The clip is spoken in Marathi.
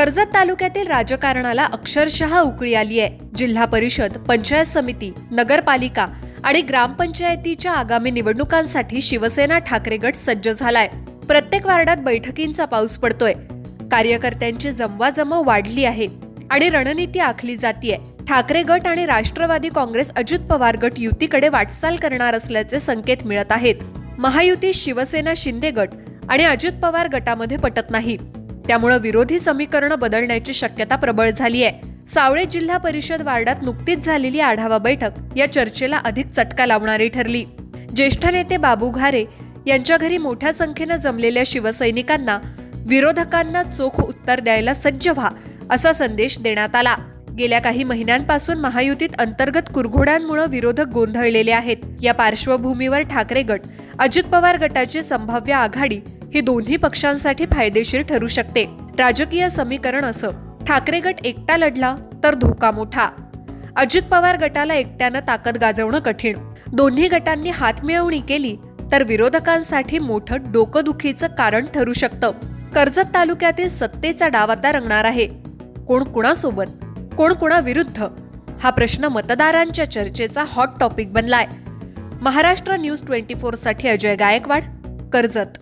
कर्जत तालुक्यातील राजकारणाला अक्षरशः उकळी आली आहे. जिल्हा परिषद पंचायत समिती नगरपालिका आणि ग्रामपंचायतीच्या आगामी निवडणुकांसाठी शिवसेना ठाकरे गट सज्ज झालाय. प्रत्येक वार्डात बैठकींचा पाऊस पडतोय. कार्यकर्त्यांची जमवाजमव वाढली आहे आणि रणनीती आखली जातीय. ठाकरे गट आणि राष्ट्रवादी काँग्रेस अजित पवार गट युतीकडे वाटचाल करणार असल्याचे संकेत मिळत आहेत. महायुती शिवसेना शिंदे गट आणि अजित पवार गटामध्ये पटत नाही. त्यामुळे विरोधी समीकरणं बदलण्याची शक्यता प्रबळ झाली आहे सावळे जिल्हा परिषद वार्डात नुकतीच झालेली आढावा बैठक या चर्चेला अधिक चटका लावणारी ठरली. ज्येष्ठ नेते बाबू घारे यांच्या घरी मोठ्या संख्येनं जमलेल्या शिवसैनिकांना विरोधकांना चोख उत्तर द्यायला सज्ज व्हा असा संदेश देण्यात आला. गेल्या काही महिन्यांपासून महायुतीत अंतर्गत कुरघोड्यांमुळे विरोधक गोंधळलेले आहेत. या पार्श्वभूमीवर ठाकरे गट अजित पवार गटाची संभाव्य आघाडी ही दोन्ही पक्षांसाठी फायदेशीर ठरू शकते. राजकीय समीकरण असं. ठाकरे गट एकटा लढला तर धोका मोठा. अजित पवार गटाला एकट्यानं ताकद गाजवणं कठीण. दोन्ही गटांनी हातमिळवणी केली तर विरोधकांसाठी मोठं डोकदुखीचं कारण ठरू शकतं. कर्जत तालुक्यातील सत्तेचा डाव आता रंगणार आहे. कोण कुणासोबत? कोण कुणाविरुद्ध? हा प्रश्न मतदारांच्या चर्चेचा हॉट टॉपिक बनलाय. महाराष्ट्र न्यूज ट्वेंटी फोरसाठी अजय गायकवाड कर्जत.